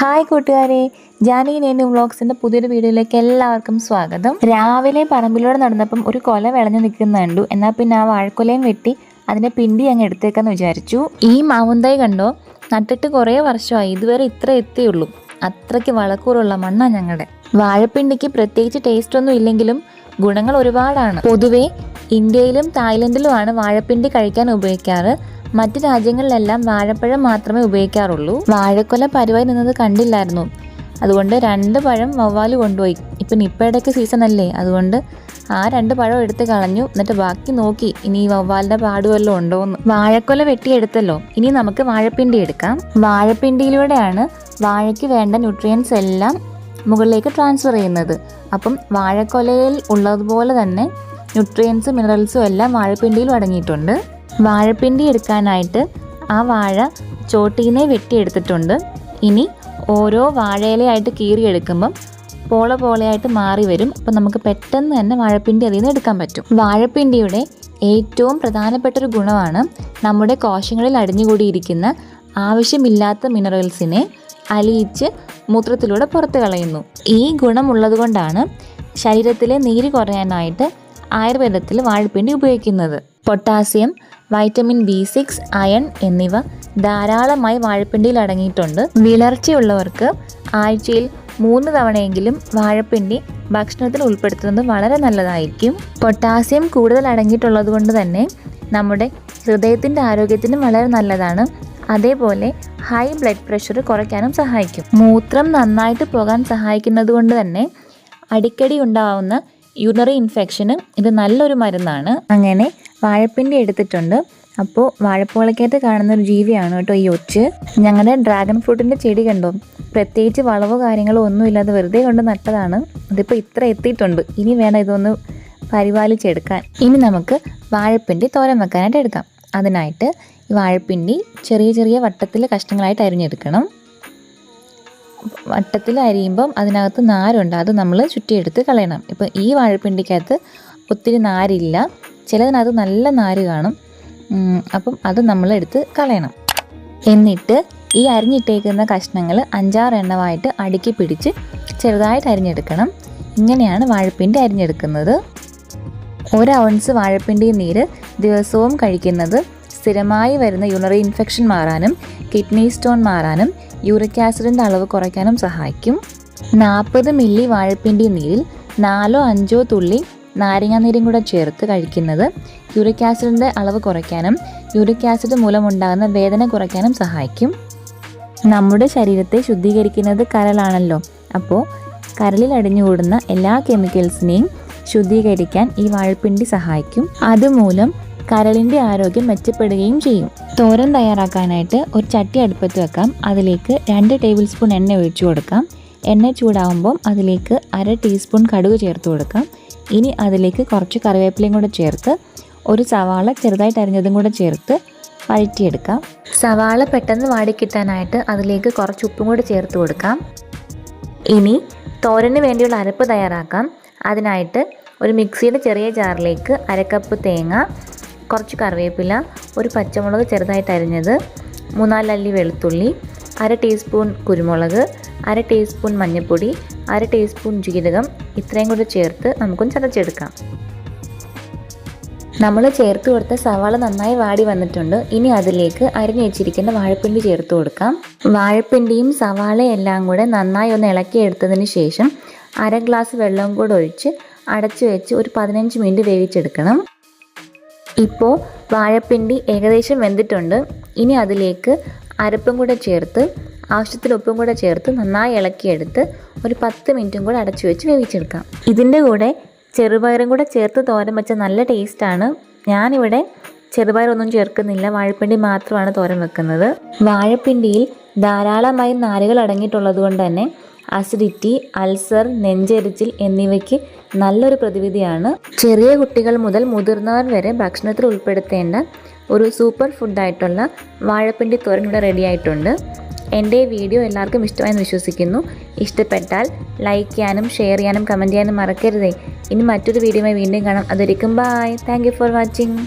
Hi കൂട്ടുകാരെ ജാനകി നേനു വ്ളോഗ്സിന്റെ പുതിയൊരു വീഡിയോയിലേക്ക് എല്ലാവർക്കും സ്വാഗതം. രാവിലെ പറമ്പിലൂടെ നടന്നപ്പം ഒരു കൊല വിളഞ്ഞു നിൽക്കുന്ന കണ്ടു. എന്നാൽ പിന്നെ ആ വാഴക്കൊലയും വെട്ടി അതിന്റെ പിണ്ടി അങ്ങ് എടുത്തേക്കാന്ന് വിചാരിച്ചു. ഈ മാവുന്തൈ കണ്ടോ? നട്ടിട്ട് കുറേ വർഷമായി. ഇതുവരെ ഇത്ര എത്തിയുള്ളൂ. അത്രയ്ക്ക് വളക്കൂറുള്ള മണ്ണാ ഞങ്ങളുടെ വാഴപ്പിണ്ടിക്ക് പ്രത്യേകിച്ച് ടേസ്റ്റ് ഒന്നും ഇല്ലെങ്കിലും ഗുണങ്ങൾ ഒരുപാടാണ്. പൊതുവേ ഇന്ത്യയിലും തായ്ലൻഡിലുമാണ് വാഴപ്പിണ്ടി കഴിക്കാൻ ഉപയോഗിക്കാറ്. മറ്റു രാജ്യങ്ങളിലെല്ലാം വാഴപ്പഴം മാത്രമേ ഉപയോഗിക്കാറുള്ളൂ. വാഴക്കൊല പരുവായി നിന്നത് കണ്ടില്ലായിരുന്നു. അതുകൊണ്ട് രണ്ട് പഴം വവ്വാൽ കൊണ്ടുപോയി. ഇപ്പം നിപ്പയുടെയൊക്കെ സീസൺ അല്ലേ? അതുകൊണ്ട് ആ രണ്ട് പഴം എടുത്ത് കളഞ്ഞു. എന്നിട്ട് ബാക്കി നോക്കി. ഇനി ഈ വവ്വാലിന്റെ പാട് വല്ലതും ഉണ്ടോന്ന്. വാഴക്കൊല വെട്ടിയെടുത്തല്ലോ. ഇനി നമുക്ക് വാഴപ്പിണ്ടി എടുക്കാം. വാഴപ്പിണ്ടിയിലൂടെയാണ് വാഴയ്ക്ക് വേണ്ട ന്യൂട്രിയൻസ് എല്ലാം മുകളിലേക്ക് ട്രാൻസ്ഫർ ചെയ്യുന്നത്. അപ്പം വാഴക്കൊലയിൽ ഉള്ളതുപോലെ തന്നെ ന്യൂട്രിയൻസും മിനറൽസും എല്ലാം വാഴപ്പിണ്ടിയിലും അടങ്ങിയിട്ടുണ്ട്. വാഴപ്പിണ്ടി എടുക്കാനായിട്ട് ആ വാഴ ചോട്ടീനെ വെട്ടിയെടുത്തിട്ടുണ്ട്. ഇനി ഓരോ വാഴയിലയായിട്ട് കീറിയെടുക്കുമ്പം പോള പോളയായിട്ട് മാറി വരും. അപ്പം നമുക്ക് പെട്ടെന്ന് തന്നെ വാഴപ്പിണ്ടി അതിൽ നിന്ന് എടുക്കാൻ പറ്റും. വാഴപ്പിണ്ടിയുടെ ഏറ്റവും പ്രധാനപ്പെട്ട ഒരു ഗുണമാണ് നമ്മുടെ കോശങ്ങളിൽ അടിഞ്ഞുകൂടിയിരിക്കുന്ന ആവശ്യമില്ലാത്ത മിനറൽസിനെ അലിയിച്ച് മൂത്രത്തിലൂടെ പുറത്തു കളയുന്നു. ഈ ഗുണമുള്ളത് കൊണ്ടാണ് ശരീരത്തിലെ നീര് കുറയാനായിട്ട് ആയുർവേദത്തിൽ വാഴപ്പിണ്ടി ഉപയോഗിക്കുന്നത്. Potassium vitamin B six iron എന്നിവ ധാരാളമായി വാഴപ്പിണ്ടിയിൽ അടങ്ങിയിട്ടുണ്ട്. വിളർച്ചയുള്ളവർക്ക് ആഴ്ചയിൽ മൂന്ന് തവണയെങ്കിലും വാഴപ്പിണ്ടി ഭക്ഷണത്തിൽ ഉൾപ്പെടുത്തുന്നത് വളരെ നല്ലതായിരിക്കും. പൊട്ടാസ്യം കൂടുതൽ അടങ്ങിയിട്ടുള്ളത് കൊണ്ട് തന്നെ നമ്മുടെ ഹൃദയത്തിന്റെ ആരോഗ്യത്തിനും വളരെ നല്ലതാണ്. അതേപോലെ ഹൈ ബ്ലഡ് പ്രഷർ കുറയ്ക്കാനും സഹായിക്കും. മൂത്രം നന്നായിട്ട് പോകാൻ സഹായിക്കുന്നത് കൊണ്ട് തന്നെ അടിക്കടി ഉണ്ടാവുന്ന യൂണറി ഇൻഫെക്ഷന് ഇത് നല്ലൊരു മരുന്നാണ്. അങ്ങനെ വാഴപ്പിന്റെ എടുത്തിട്ടുണ്ട്. അപ്പോൾ വാഴപ്പോളക്കകത്ത് കാണുന്ന ഒരു ജീവിയാണ് കേട്ടോ ഈ ഒച്ച്. ഞങ്ങളുടെ ഡ്രാഗൺ ഫ്രൂട്ടിന്റെ ചെടി കണ്ടോ? പ്രത്യേകിച്ച് വളവോ കാര്യങ്ങളോ ഒന്നുമില്ലാതെ വെറുതെ കൊണ്ട് നട്ടതാണ്. അതിപ്പോൾ ഇത്ര എത്തിയിട്ടുണ്ട്. ഇനി വേണം ഇതൊന്ന് പരിപാലിച്ചെടുക്കാൻ. ഇനി നമുക്ക് വാഴപ്പിണ്ടി തോരൻ വെക്കാനായിട്ട് എടുക്കാം. അതിനായിട്ട് ഈ വാഴപ്പിണ്ടി ചെറിയ ചെറിയ വട്ടത്തിൽ കഷ്ണങ്ങളായിട്ട് അരിഞ്ഞെടുക്കണം. വട്ടത്തിൽ അരിയുമ്പം അതിനകത്ത് നാരുണ്ട്. അത് നമ്മൾ ചുറ്റിയെടുത്ത് കളയണം. ഇപ്പം ഈ വാഴപ്പിണ്ടിക്കകത്ത് ഒത്തിരി നാരില്ല. ചിലതിനകത്ത് നല്ല നാര് കാണും. അപ്പം അത് നമ്മൾ എടുത്ത് കളയണം. എന്നിട്ട് ഈ അരിഞ്ഞിട്ടേക്കുന്ന കഷ്ണങ്ങൾ അഞ്ചാറ് എണ്ണമായിട്ട് അടുക്കി പിടിച്ച് ചെറുതായിട്ട് അരിഞ്ഞെടുക്കണം. ഇങ്ങനെയാണ് വാഴപ്പിണ്ടി അരിഞ്ഞെടുക്കുന്നത്. ഒരു ഔൺസ് വാഴപ്പിണ്ടി നീര് ദിവസവും കഴിക്കുന്നത് സ്ഥിരമായി വരുന്ന യൂണറി ഇൻഫെക്ഷൻ മാറാനും കിഡ്നി സ്റ്റോൺ മാറാനും യൂറിക് ആസിഡിന്റെ അളവ് കുറയ്ക്കാനും സഹായിക്കും. നാൽപ്പത് മില്ലി വാഴപ്പിന്റെ നീരിൽ നാലോ അഞ്ചോ തുള്ളി നാരങ്ങാനീരും കൂടെ ചേർത്ത് കഴിക്കുന്നത് യൂറിക് ആസിഡിന്റെ അളവ് കുറയ്ക്കാനും യൂറിക് ആസിഡ് മൂലമുണ്ടാകുന്ന വേദന കുറയ്ക്കാനും സഹായിക്കും. നമ്മുടെ ശരീരത്തെ ശുദ്ധീകരിക്കുന്നത് കരളാണല്ലോ. അപ്പോൾ കരളിൽ അടിഞ്ഞുകൂടുന്ന എല്ലാ കെമിക്കൽസിനെയും ശുദ്ധീകരിക്കാൻ ഈ വാഴപ്പിണ്ടി സഹായിക്കും. അതുമൂലം കരളിന്റെ ആരോഗ്യം മെച്ചപ്പെടുകയും ചെയ്യും. തോരൻ തയ്യാറാക്കാനായിട്ട് ഒരു ചട്ടി അടുപ്പത്ത് വെക്കാം. അതിലേക്ക് രണ്ട് ടേബിൾ സ്പൂൺ എണ്ണ ഒഴിച്ചു കൊടുക്കാം. എണ്ണ ചൂടാവുമ്പം അതിലേക്ക് അര ടീസ്പൂൺ കടുക് ചേർത്ത് കൊടുക്കാം. ഇനി അതിലേക്ക് കുറച്ച് കറിവേപ്പിലയും കൂടെ ചേർത്ത് ഒരു സവാള ചെറുതായിട്ട് അരിഞ്ഞതും കൂടെ ചേർത്ത് വഴറ്റിയെടുക്കാം. സവാള പെട്ടെന്ന് വാടിക്കിട്ടാനായിട്ട് അതിലേക്ക് കുറച്ച് ഉപ്പും കൂടെ ചേർത്ത് കൊടുക്കാം. ഇനി തോരന് വേണ്ടിയുള്ള അരപ്പ് തയ്യാറാക്കാം. അതിനായിട്ട് ഒരു മിക്സിയുടെ ചെറിയ ജാറിലേക്ക് അരക്കപ്പ് തേങ്ങ കുറച്ച് കറിവേപ്പില ഒരു പച്ചമുളക് ചെറുതായിട്ട് അരിഞ്ഞത് മൂന്നാലല്ലി വെളുത്തുള്ളി അര ടീസ്പൂൺ കുരുമുളക് അര ടീസ്പൂൺ മഞ്ഞൾപ്പൊടി അര ടീസ്പൂൺ ജീരകം ഇത്രയും കൂടി ചേർത്ത് നമുക്കൊന്ന് ചതച്ചെടുക്കാം. നമ്മൾ ചേർത്ത് കൊടുത്ത സവാള നന്നായി വാടി വന്നിട്ടുണ്ട്. ഇനി അതിലേക്ക് അരിഞ്ഞു വെച്ചിരിക്കുന്ന വാഴപ്പിണ്ടി ചേർത്ത് കൊടുക്കാം. വാഴപ്പിണ്ടിയും സവാളയും എല്ലാം കൂടെ നന്നായി ഒന്ന് ഇളക്കിയെടുത്തതിന് ശേഷം അര ഗ്ലാസ് വെള്ളവും കൂടെ ഒഴിച്ച് അടച്ചു വെച്ച് ഒരു പതിനഞ്ച് മിനിറ്റ് വേവിച്ചെടുക്കണം. ഇപ്പോൾ വാഴപ്പിണ്ടി ഏകദേശം വെന്തിട്ടുണ്ട്. ഇനി അതിലേക്ക് അരപ്പും കൂടെ ചേർത്ത് ആവശ്യത്തിന് ഉപ്പും കൂടെ ചേർത്ത് നന്നായി ഇളക്കിയെടുത്ത് ഒരു പത്ത് മിനിറ്റും കൂടെ അടച്ചു വെച്ച് വേവിച്ചെടുക്കാം. ഇതിന്റെ കൂടെ ചെറുപയറും കൂടെ ചേർത്ത് തോരൻ വെച്ച നല്ല ടേസ്റ്റാണ് ഞാനിവിടെ ചെറുപയറൊന്നും ചേർക്കുന്നില്ല. വാഴപ്പിണ്ടി മാത്രമാണ് തോരൻ വെക്കുന്നത്. വാഴപ്പിണ്ടിയിൽ ധാരാളമായി നാരുകൾ അടങ്ങിയിട്ടുള്ളത് കൊണ്ട് തന്നെ അസിഡിറ്റി അൾസർ നെഞ്ചെരിച്ചിൽ എന്നിവയ്ക്ക് നല്ലൊരു പ്രതിവിധിയാണ്. ചെറിയ കുട്ടികൾ മുതൽ മുതിർന്നവർ വരെ ഭക്ഷണത്തിൽ ഉൾപ്പെടുത്തേണ്ട ഒരു സൂപ്പർ ഫുഡായിട്ടുള്ള വാഴപ്പിണ്ടി തോരൻ ഇവിടെ റെഡി ആയിട്ടുണ്ട്. എന്റെ വീഡിയോ എല്ലാവർക്കും ഇഷ്ടമായെന്ന് വിശ്വസിക്കുന്നു. ഇഷ്ടപ്പെട്ടാൽ ലൈക്ക് ചെയ്യാനും ഷെയർ ചെയ്യാനും കമന്റ് ചെയ്യാനും മറക്കരുതേ. ഇനി മറ്റൊരു വീഡിയോയുമായി വീണ്ടും കാണാം. അതൊരിക്കും ബായ് താങ്ക് ഫോർ വാച്ചിങ്